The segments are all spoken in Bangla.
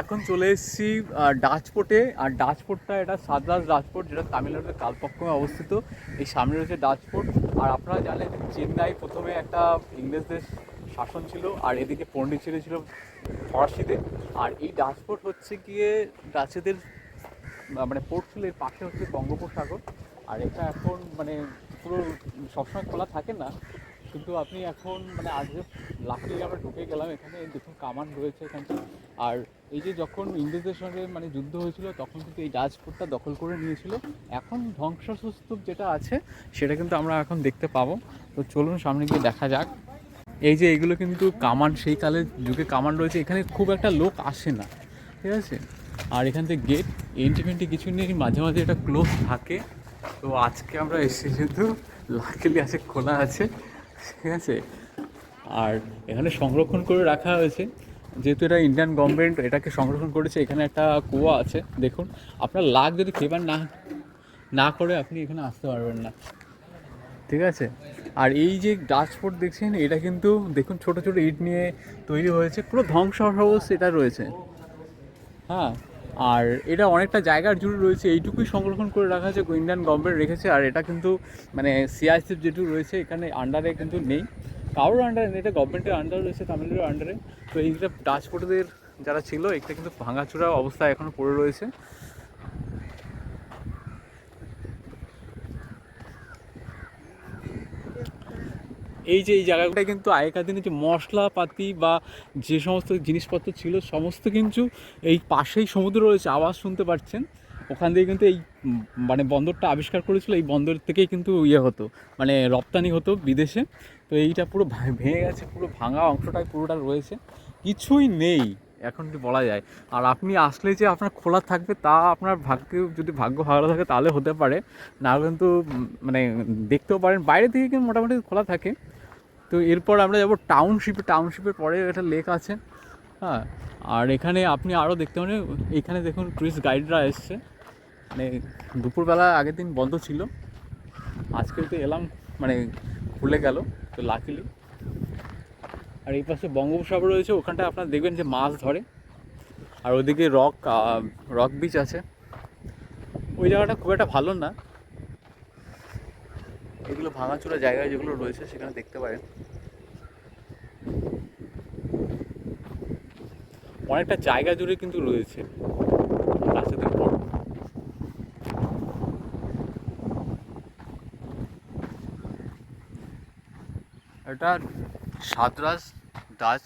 এখন চলে এসেছি ডাচপোর্টে। আর ডাচপোর্টটা এটা সাদরাজ ডাচপোর্ট, যেটা তামিলনাড়ুতে কালপক্কমে অবস্থিত। এই সামনে রয়েছে ডাচপোর্ট। আর আপনারা জানেন, চেন্নাই প্রথমে একটা ইংরেজদের শাসন ছিল, আর এদিকে পন্ডিচেরি ছিল ফরাসিদের। আর এই ডাচপোর্ট হচ্ছে গিয়ে ডাচেদের মানে পোর্ট ছিল, এর পাশে হচ্ছে বঙ্গোপসাগর। আর এটা এখন মানে পুরো সবসময় খোলা থাকে না। কিন্তু আপনি এখন মানে আজকে লাকিলি আমরা ঢুকে গেলাম, এখানে দেখুন কামান রয়েছে এখানটা। আর এই যে যখন ইংরেজদের সঙ্গে মানে যুদ্ধ হয়েছিল, তখন কিন্তু এই ডাচপুরটা দখল করে নিয়েছিল। এখন ধ্বংসস্তূপ যেটা আছে, সেটা কিন্তু আমরা এখন দেখতে পাবো। তো চলুন সামনে গিয়ে দেখা যাক। এই যে এগুলো কিন্তু কামান, সেই কালের যুগে কামান রয়েছে। এখানে খুব একটা লোক আসে না, ঠিক আছে? আর এখান থেকে গেট এন্ট্রি কিছু নেই, মাঝে মাঝে এটা ক্লোজ থাকে। তো আজকে আমরা এসেছি যেহেতু লাকিলি আছে, খোলা আছে। ঠিক আছে? আর এখানে সংরক্ষণ করে রাখা হয়েছে। যেহেতু এটা ইন্ডিয়ান গভর্নমেন্ট এটাকে সংরক্ষণ করেছে, এখানে একটা কুয়া আছে, দেখুন। আপনার লাখ যদি ফেভার না না করে, আপনি এখানে আসতে পারবেন না। ঠিক আছে? আর এই যে ডাচপোর্ট দেখছেন, এটা কিন্তু দেখুন, ছোট ছোট ইট নিয়ে তৈরি হয়েছে। পুরো ধ্বংসাবস্থ এটা রয়েছে। হ্যাঁ আর এটা অনেকটা জায়গার জুড়ে রয়েছে, এইটুকুই সংরক্ষণ করে রাখা আছে, ইন্ডিয়ান গভর্নমেন্ট রেখেছে, আর এটা কিন্তু মানে সিআইসিএফ যেটুকু রয়েছে, এখানে আন্ডারে কিন্তু নেই। কারোর আন্ডারে নেই, এটা গভর্নমেন্টের আন্ডার রয়েছে, তামিলনাড়ুর আন্ডারে তো এইটা ডাচপোর্টদের যারা ছিল এটা কিন্তু ভাঙাচোরা অবস্থা এখনও পড়ে রয়েছে। এই যে এই জায়গাটায় কিন্তু আগেকার দিনে যে মশলাপাতি বা যে সমস্ত জিনিসপত্র ছিল, সমস্ত কিন্তু এই পাশেই সমুদ্র রয়েছে, আওয়াজ শুনতে পাচ্ছেন। ওখান থেকে কিন্তু এই মানে বন্দরটা আবিষ্কার করেছিল, এই বন্দর থেকেই কিন্তু ইয়ে হতো মানে রপ্তানি হতো বিদেশে। তো এইটা পুরো ভেঙে গেছে, পুরো ভাঙা অংশটাই পুরোটা রয়েছে। কিছুই নেই, এখন কি বলা যায়। আর আপনি আসলে যে আপনার খোলা থাকবে, তা আপনার ভাগ্যে, যদি ভাগ্য ভালো থাকে, তাহলে হতে পারে। না কিন্তু মানে দেখতেও পারেন। বাইরে থেকে কিন্তু মোটামুটি খোলা থাকে। তো এরপর আমরা যাব টাউনশিপে টাউনশিপের পরে একটা লেক আছে। হ্যাঁ আর এখানে আপনি আরও দেখতে পারেন, এখানে দেখুন টুরিস্ট গাইডরা এসছে। মানে দুপুরবেলা আগের দিন বন্ধ ছিল। আজকে তো এলাম মানে খুলে গেল, তো লাকিলি আর এই পাশে বঙ্গোপসাগর রয়েছে ওখানটায় আপনারা দেখবেন যে মাছ ধরে। আর ওদিকে রক রক বিচ আছে। ওই জায়গাটা খুব একটা ভালো না। এগুলো ভাঙাচোরা জায়গায় যেগুলো রয়েছে সেখানে দেখতে পারেন। অনেকটা জায়গা জুড়ে কিন্তু রয়েছে রাস্তাদের পর। এটা সাতরাজ ডাচ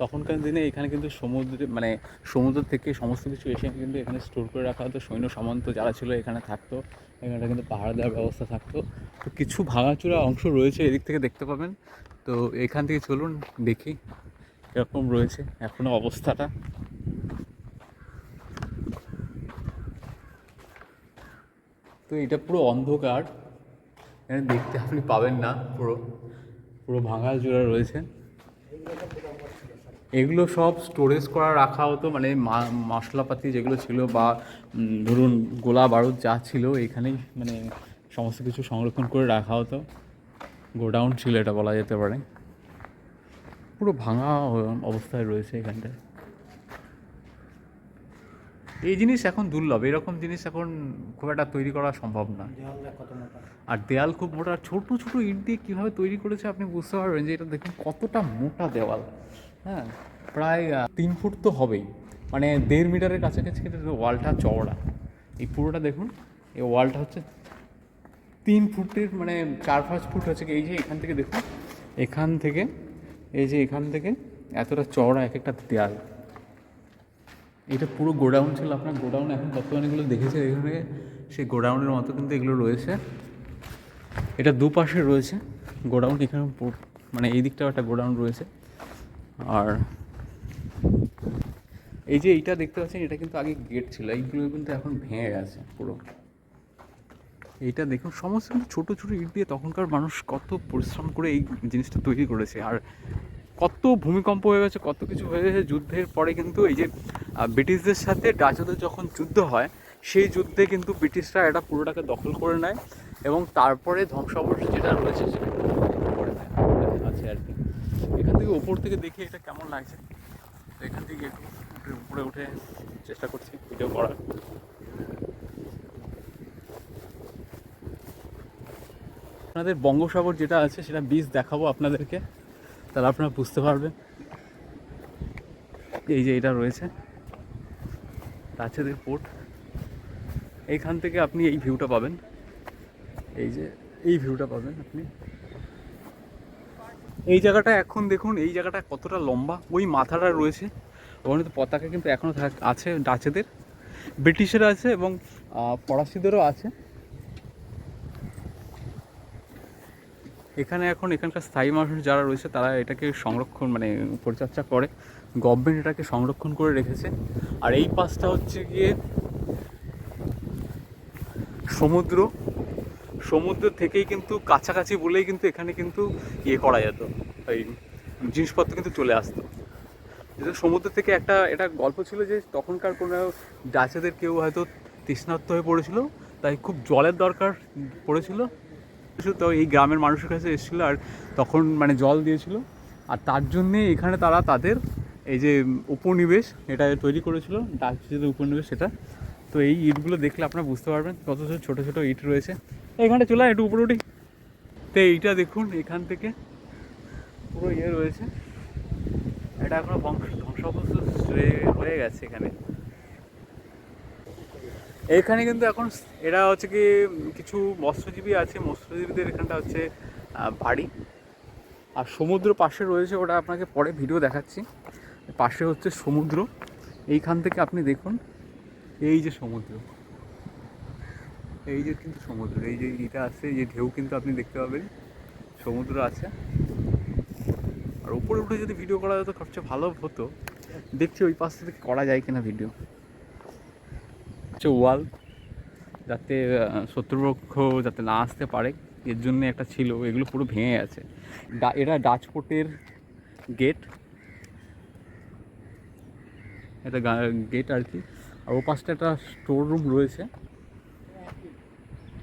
তখনকার দিনে এখানে কিন্তু সমুদ্রে মানে সমুদ্র থেকে সমস্ত কিছু এসে কিন্তু এখানে স্টোর করে রাখা হতো। সৈন্য সামন্ত যারা ছিল এখানে থাকতো এখানে কিন্তু পাহাড় দেওয়ার ব্যবস্থা থাকতো। তো কিছু ভাঙাচোরা অংশ রয়েছে এদিক থেকে দেখতে পাবেন। তো এখান থেকে চলুন দেখি কীরকম রয়েছে এখনও অবস্থাটা। তো এটা পুরো অন্ধকার, এখানে দেখতে আপনি পাবেন না, পুরো পুরো ভাঙা জোড়া রয়েছে। এগুলো সব স্টোরেজ করা, রাখা হতো মানে মশলাপাতি যেগুলো ছিল বা ধরুন গোলা বারুদ যা ছিল, এখানেই মানে সমস্ত কিছু সংরক্ষণ করে রাখা হতো। গোডাউন ছিল এটা বলা যেতে পারে। পুরো ভাঙা অবস্থায় রয়েছে এখানটায়। এই জিনিস এখন দুর্লভ, এরকম জিনিস এখন খুব একটা তৈরি করা সম্ভব না। আর দেয়াল খুব মোটা, ছোট ছোট ইট দিয়ে কীভাবে তৈরি করেছে আপনি বুঝতে পারবেন যে এটা দেখুন কতটা মোটা দেওয়াল। হ্যাঁ প্রায় তিন ফুট তো হবেই। মানে দেড় মিটারের কাছাকাছি ওয়ালটা চওড়া। এই পুরোটা দেখুন, এই ওয়ালটা হচ্ছে তিন ফুটের মানে চার পাঁচ ফুট হচ্ছে এই যে এখান থেকে দেখুন, এখান থেকে, এই যে এখান থেকে এতটা চওড়া এক একটা দেয়াল। এটা পুরো গোডাউন ছিল, আপনার গোডাউন এখন বর্তমানে এগুলো দেখেছে এখানে সেই গোডাউনের মতো কিন্তু এগুলো রয়েছে। এটা দুপাশে রয়েছে গোডাউন, এখানে মানে এই দিকটাও একটা গোডাউন রয়েছে। আর এই যে এইটা দেখতে পাচ্ছেন, এটা কিন্তু আগে গেট ছিল। এইগুলো কিন্তু এখন ভেঙে গেছে পুরো। এইটা দেখুন, সমস্ত কিন্তু ছোটো ছোটো ইট দিয়ে তখনকার মানুষ কত পরিশ্রম করে এই জিনিসটা তৈরি করেছে। আর কত ভূমিকম্প হয়ে গেছে, কত কিছু হয়ে গেছে, যুদ্ধের পরে কিন্তু এই যে ব্রিটিশদের সাথে ডাচদের যখন যুদ্ধ হয়, সেই যুদ্ধে কিন্তু ব্রিটিশরা এটা পুরোটাকে দখল করে নেয় এবং তারপরে ধ্বংসাবশেষ যেটা রয়েছে সেটা করে আছে আর কি। এখান থেকে ওপর থেকে দেখি এটা কেমন লাগছে? এখান থেকে একটু উপরে উপরে উঠে চেষ্টা করছি ভিডিও করার। আপনাদের বঙ্গোসাগর যেটা আছে, সেটা বীজ দেখাবো আপনাদেরকে। তাহলে আপনারা বুঝতে পারবেন। এই যে এটা রয়েছে। রাছেদের পোর্ট এইখান থেকে আপনি এই ভিউটা পাবেন। এই যে এই ভিউটা পাবেন আপনি। এই জায়গাটা এখন দেখুন, এই জায়গাটা কতটা লম্বা, ওই মাথাটা রয়েছে। ওখানে তো পতাকা কিন্তু এখনও আছে ডাচেদের, ব্রিটিশের আছে এবং ফরাসিদেরও আছে। এখানে এখন এখানকার স্থায়ী মানুষ যারা রয়েছে, তারা এটাকে সংরক্ষণ মানে পরিচর্যা করে। গভর্নমেন্ট এটাকে সংরক্ষণ করে রেখেছে। আর এই পাশটা হচ্ছে গিয়ে সমুদ্র। সমুদ্র থেকেই কিন্তু কাছাকাছি বলেই কিন্তু এখানে কিন্তু ইয়ে করা যেত। এই জিনিসপত্র কিন্তু চলে আসতো। সমুদ্র থেকে একটা, এটা গল্প ছিল যে তখনকার কোনো ডাচেদের কেউ হয়তো তৃষ্ণার্ত হয়ে পড়েছিল, তাই খুব জলের দরকার পড়েছিল। তো এই গ্রামের মানুষের কাছে এসেছিল আর তখন মানে জল দিয়েছিল। আর তার জন্যে এখানে তারা তাদের এই যে উপনিবেশ এটা তৈরি করেছিল ডাচদের উপনিবেশ সেটা। তো এই ইটগুলো দেখলে আপনারা বুঝতে পারবেন কত ছোটো ছোটো ইট রয়েছে। এখানে চলে, একটু উপরে উঠি। তো এইটা দেখুন, এখান থেকে পুরো ইয়ে রয়েছে। এটা এখনও বংশ ধ্বংসাবস্থ হয়ে গেছে এখানে। এখানে কিন্তু এখন এরা হচ্ছে কি, কিছু মৎস্যজীবী আছে। মৎস্যজীবীদের এখানটা হচ্ছে বাড়ি। আর সমুদ্র পাশে রয়েছে, ওটা আপনাকে পরে ভিডিও দেখাচ্ছি। পাশে হচ্ছে সমুদ্র। এইখান থেকে আপনি দেখুন এই যে সমুদ্র। এই যে কিন্তু সমুদ্র, এই যে এটা আছে যে ঢেউ কিন্তু আপনি দেখতে পাবেন। সমুদ্র আছে। আর উপরে উঠে যদি ভিডিও করা যেত, সবচেয়ে ভালো হতো। দেখছি ওই পাশ থেকে করা যায় কিনা ভিডিও হচ্ছে ওয়াল, যাতে শত্রুপক্ষ যাতে না আসতে পারে, এর জন্য একটা ছিল, এগুলো পুরো ভেঙে গেছে। এটা ডাচপোর্টের গেট এটা গেট আর কি। আর ও পাশটা একটা স্টোর রুম রয়েছে।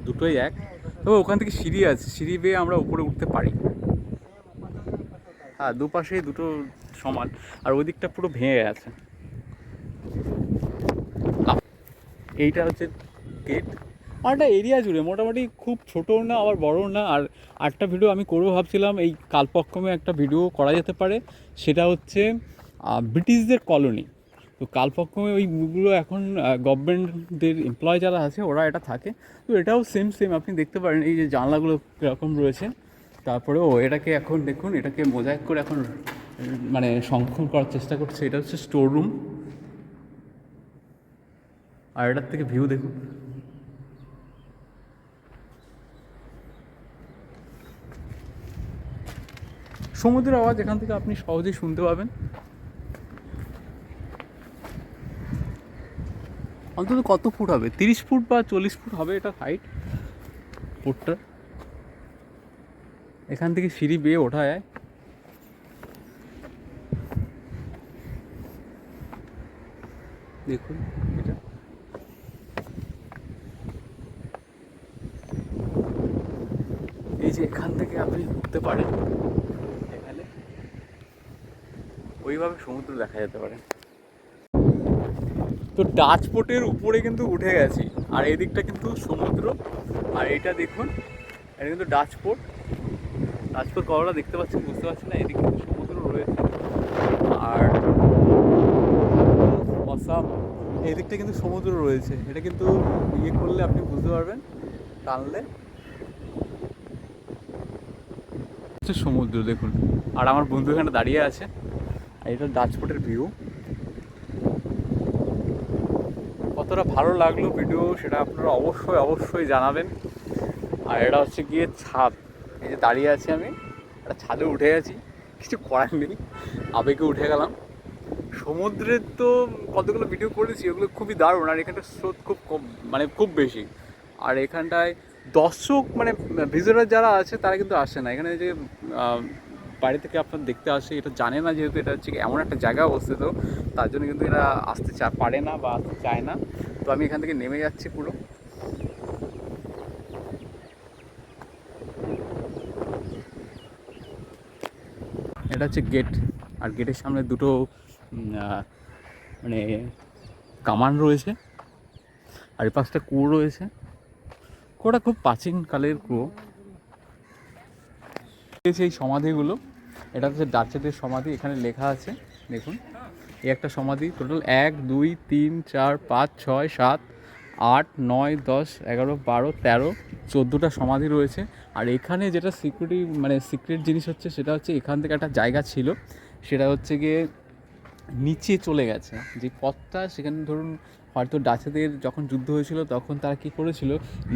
দুটোই এক। তবে ওখান থেকে সিঁড়ি আছে, সিঁড়ি বেয়ে আমরা উপরে উঠতে পারি। হ্যাঁ দুপাশে দুটো সমান, আর ওই দিকটা পুরো ভেঙে গেছে। এইটা হচ্ছে গেট একটা এরিয়া জুড়ে, মোটামুটি খুব ছোটও না, আবার বড়ও না। আর আরেকটা ভিডিও আমি করব ভাবছিলাম, এই কালপক্ষমে একটা ভিডিও করা যেতে পারে। সেটা হচ্ছে ব্রিটিশদের কলোনি তো কালপক্রমে ওইগুলো এখন গভর্নমেন্টদের এমপ্লয় যারা আছে, ওরা এটা থাকে। তো এটাও সেম সেম আপনি দেখতে পারেন, এই যে জানলাগুলো কীরকম রয়েছে। তারপরে ও এটাকে এখন দেখুন, এটাকে মোজাইক করে এখন মানে সংরক্ষণ করার চেষ্টা করছে। এটা হচ্ছে স্টোর রুম আর এটার থেকে ভিউ দেখুন। সমুদ্রের আওয়াজ এখান থেকে আপনি সহজেই শুনতে পাবেন। অন্তত কত ফুট হবে? তিরিশ ফুট বা চল্লিশ ফুট হবে এটা হাইট ফুটটা? এখান থেকে সিঁড়ি বেয়ে ওঠা যায়। দেখুন এটা। এই যে এখান থেকে আপনি উঠতে পারেন। এখানে। ওইভাবে সমুদ্র দেখা যেতে পারে। তো ডাচ পোর্টের উপরে কিন্তু উঠে গেছি। আর এদিকটা কিন্তু সমুদ্র। আর এটা দেখুন, এটা কিন্তু ডাচ পোর্ট ডাচ পোর্ট কতটা দেখতে পাচ্ছেন, বুঝতে পারছেন না? এদিকে কিন্তু সমুদ্র রয়েছে। আর অসাম এই দিকটা কিন্তু সমুদ্র রয়েছে। এটা কিন্তু ইয়ে করলে আপনি বুঝতে পারবেন, টানলে। সমুদ্র, দেখুন। আর আমার বন্ধু এখানে দাঁড়িয়ে আছে। আর এটা ডাচপোর্টের ভিউ কতটা ভালো লাগল ভিডিও সেটা আপনারা অবশ্যই অবশ্যই জানাবেন। আর এটা হচ্ছে গিয়ে ছাদ। এই যে দাঁড়িয়ে আছি আমি, একটা ছাদে উঠে গেছি কিছু করার নেই, আবেগে উঠে গেলাম। সমুদ্রের তো কতগুলো ভিডিও করেছি ওগুলো খুবই দারুণ। আর এখানটা স্রোত খুব কম মানে খুব বেশি। আর এখানটায় দর্শক মানে ভিজিটার যারা আছে, তারা কিন্তু আসে না। এখানে যে বাইরে থেকে আপনার দেখতে আসে, এটা জানে না যেহেতু এটা হচ্ছে এমন একটা জায়গা অবস্থিত। তার জন্য কিন্তু এরা আসতে চা, পারে না বা আসতে চায় না। তো আমি এখান থেকে নেমে যাচ্ছি পুরো। এটা হচ্ছে গেট, আর গেটের সামনে দুটো মানে কামান রয়েছে, আর পাশটা কুয়ো রয়েছে। কুয়োটা খুব প্রাচীন কালের কুয়ো। এই সমাধিগুলো, এটা হচ্ছে ডাচেদের সমাধি, এখানে লেখা আছে, দেখুন। এই একটা সমাধি টোটাল এক, দুই, তিন, চার, পাঁচ, ছয়, সাত, আট, নয়, দশ, এগারো, বারো, তেরো, চোদ্দোটা সমাধি রয়েছে। আর এখানে যেটা সিকিউরিটি মানে সিক্রেট জিনিস হচ্ছে সেটা হচ্ছে এখান থেকে একটা জায়গা ছিল, সেটা হচ্ছে গিয়ে নিচে চলে গেছে। যে পথটা সেখানে ধরুন হয়তো ডাচেদের যখন যুদ্ধ হয়েছিল তখন তারা কী করেছিল?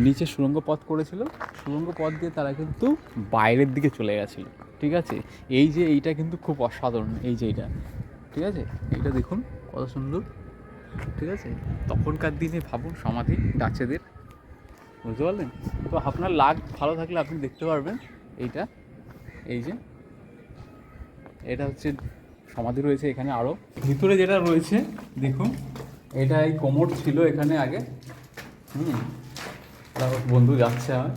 নিচে সুড়ঙ্গ পথ করেছিল। সুড়ঙ্গ পথ দিয়ে তারা কিন্তু বাইরের দিকে চলে গেছিল। ঠিক আছে? এই যে এইটা কিন্তু খুব অসাধারণ, এই যে এইটা। ঠিক আছে? এইটা দেখুন, কত সুন্দর। ঠিক আছে? তখনকার দিনে ভাবুন, সমাধি ডাচেদের। বুঝতে পারলেন? তো আপনার লাগ ভালো থাকলে আপনি দেখতে পারবেন এইটা। এই যে। এটা হচ্ছে, সমাধি রয়েছে এখানে আরও ভিতরে যেটা রয়েছে, দেখুন, এটা এই কোমর ছিল এখানে আগে। হুম। বন্ধু, যাচ্ছে আমার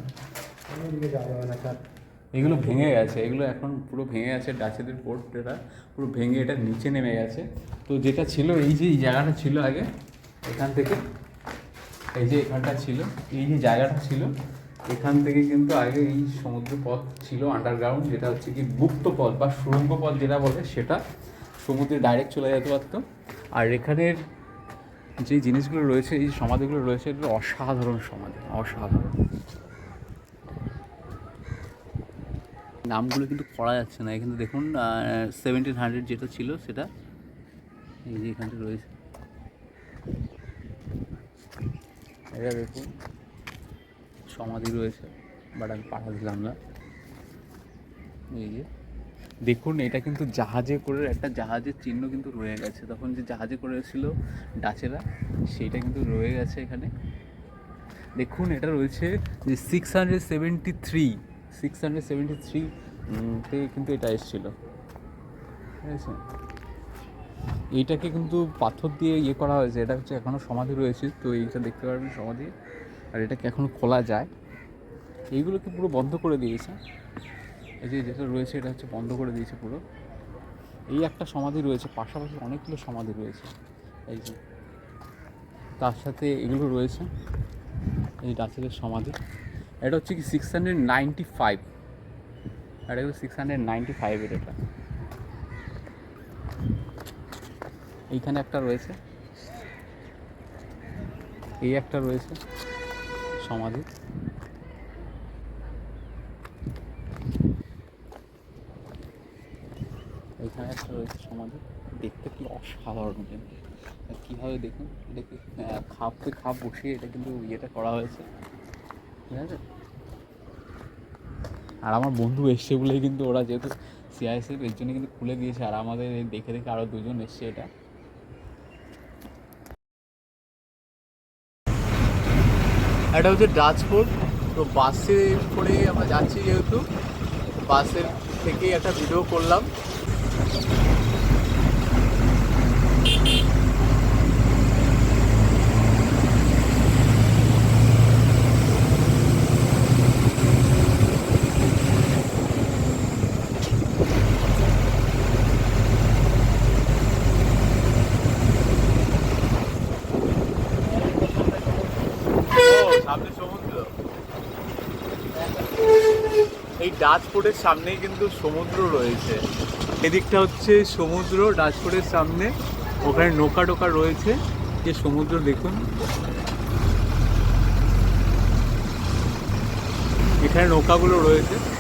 এগুলো ভেঙে গেছে, এগুলো এখন পুরো ভেঙে গেছে, ডাচেদের পোর্ট এটা পুরো ভেঙে এটা নিচে নেমে গেছে। তো যেটা ছিল, এই যে এই জায়গাটা ছিল আগে, এখান থেকে, এই যে এখানটা ছিল, এই যে জায়গাটা ছিল, এখান থেকে কিন্তু আগে এই সমুদ্র পথ ছিল আন্ডারগ্রাউন্ড যেটা হচ্ছে কি গুপ্ত পথ বা সুড়ঙ্গ পথ যেটা বলে সেটা সমুদ্রে ডাইরেক্ট চলে যেতে পারতো। আর এখানের যে জিনিসগুলো রয়েছে, এই সমাধিগুলো রয়েছে, এগুলো অসাধারণ সমাধি, অসাধারণ। নামগুলো কিন্তু পড়া যাচ্ছে না। এখানে দেখুন সেভেন্টিন হান্ড্রেড যেটা ছিল সেটা এই যে এখানটা রয়েছে। এটা দেখুন, সমাধি রয়েছে, বাট আমি পাঠা দিলাম না। এই যে, দেখুন, এটা কিন্তু জাহাজে করে একটা জাহাজের চিহ্ন কিন্তু রয়ে গেছে। তখন যে জাহাজে করেছিল ডাচেরা, সেইটা কিন্তু রয়ে গেছে এখানে। দেখুন, এটা রয়েছে যে six hundred seventy three six hundred seventy three তে কিন্তু এটা এসেছিল। ঠিক আছে? এইটাকে কিন্তু পাথর দিয়ে ইয়ে করা হয়েছে। এটা হচ্ছে এখনও সমাধি রয়েছে, তো এইটা দেখতে পারবেন সমাধি। আর এটাকে এখনও খোলা যায়। এইগুলোকে পুরো বন্ধ করে দিয়েছে। এই যে যেটা রয়েছে, এটা হচ্ছে বন্ধ করে দিয়েছে পুরো। এই একটা সমাধি রয়েছে, পাশাপাশি অনেকগুলো সমাধি রয়েছে। এই যে, তার সাথে এগুলো রয়েছে। এই ডাচেদের সমাধি। এটা হচ্ছে কি সিক্স হান্ড্রেড নাইনটি ফাইভ এটা হচ্ছে সিক্স হান্ড্রেড নাইনটি ফাইভের এটা। এইখানে একটা রয়েছে। এই একটা রয়েছে সমাধি। এইখানে একটা রয়েছে সমাধি। দেখতে কি অসাধারণ কিন্তু কীভাবে দেখুন এটাকে আহ, খাপে খাপ বসিয়ে এটা কিন্তু ইয়েটা করা হয়েছে। ঠিক আছে? আর আমার বন্ধু এসছে বলেই কিন্তু ওরা যেহেতু সিআইএসএফ এর জন্য কিন্তু খুলে দিয়েছে। আর আমাদের দেখে দেখে আরও দুজন এসছে এটা। এটা হচ্ছে ডাচপোর্ট তো বাসে করে আমরা যাচ্ছি যেহেতু, বাসের থেকেই একটা ভিডিও করলাম। সামনে সমুদ্র। এই ডাচপোর্টের সামনেই কিন্তু সমুদ্র রয়েছে। এদিকটা হচ্ছে সমুদ্র ডাচপোর্টের সামনে। ওখানে নৌকা টোকা রয়েছে। যে সমুদ্র দেখুন। এখানে নৌকাগুলো রয়েছে।